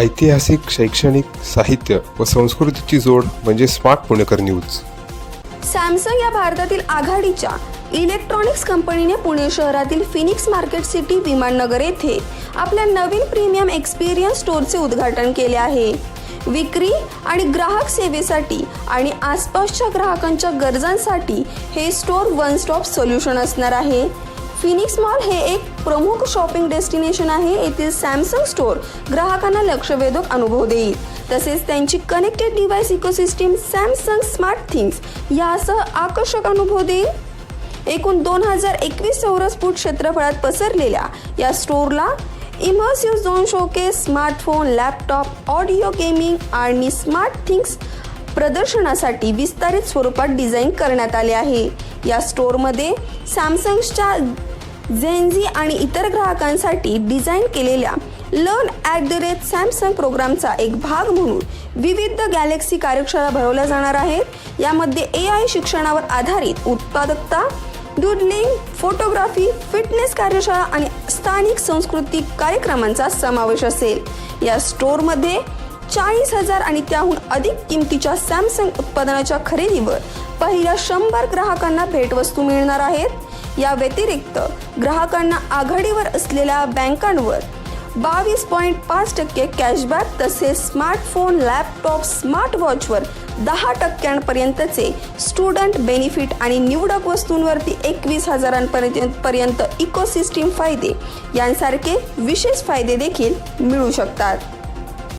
ऐतिहासिक शैक्षणिक साहित्य व संस्कृतीची जोड म्हणजे स्मार्ट पुणेकर न्यूज. सॅमसंग या भारतातील आघाडीच्या इलेक्ट्रॉनिक्स कंपनीने पुणे शहरातील फिनिक्स मार्केट सिटी विमाननगर येथे आपल्या नवीन प्रीमियम एक्सपिरियन्स स्टोअरचे उद्घाटन केले आहे. विक्री आणि ग्राहक सेवेसाठी आणि आसपासच्या ग्राहकांच्या गरजांसाठी हे स्टोअर वन स्टॉप सोल्युशन असणार आहे. फिनिक्स मॉल हे एक प्रमुख शॉपिंग डेस्टिनेशन आहे. येथील सॅमसंग स्टोअर ग्राहकांना लक्षवेधक अनुभव देईल. तसेच त्यांची connected device ecosystem Samsung smart things यासह आकर्षक अनुभव देईल. एकूण दोन हजार एकवीस चौरस फूट क्षेत्रफळात पसरलेल्या या स्टोअरला immersive zone showcase smartphone laptop audio gaming आणि स्मार्ट थिंग्स प्रदर्शनासाठी विस्तारित स्वरूपात डिझाईन करण्यात आले आहे. या स्टोअरमध्ये सॅमसंगच्या झेनझी आणि इतर ग्राहकांसाठी डिझाईन केलेल्या learn at the rate Samsung प्रोग्रामचा एक भाग म्हणून विविध गॅलेक्सी कार्यशाळा भरवल्या जाणार आहेत. यामध्ये ए आय शिक्षणावर आधारित उत्पादकता डुडलिंग फोटोग्राफी फिटनेस कार्यशाळा आणि स्थानिक सांस्कृतिक कार्यक्रमांचा समावेश असेल. या स्टोअरमध्ये चाळीस हजार आणि त्याहून अधिक किमतीच्या सॅमसंग उत्पादनाच्या खरेदीवर पहिल्या शंभर ग्राहकांना भेटवस्तू मिळणार आहेत. या व्यतिरिक्त ग्राहकांना आघाडीवर असलेल्या बँकांवर बावीस पॉईंट पाच टक्के कॅशबॅक तसेच स्मार्टफोन लॅपटॉप स्मार्ट वॉचवर दहा टक्क्यांपर्यंतचे स्टुडंट बेनिफिट आणि निवडक वस्तूंवरती एकवीस हजारांपर्यंत पर्यंत इकोसिस्टीम फायदे यांसारखे विशेष फायदे देखील मिळू शकतात.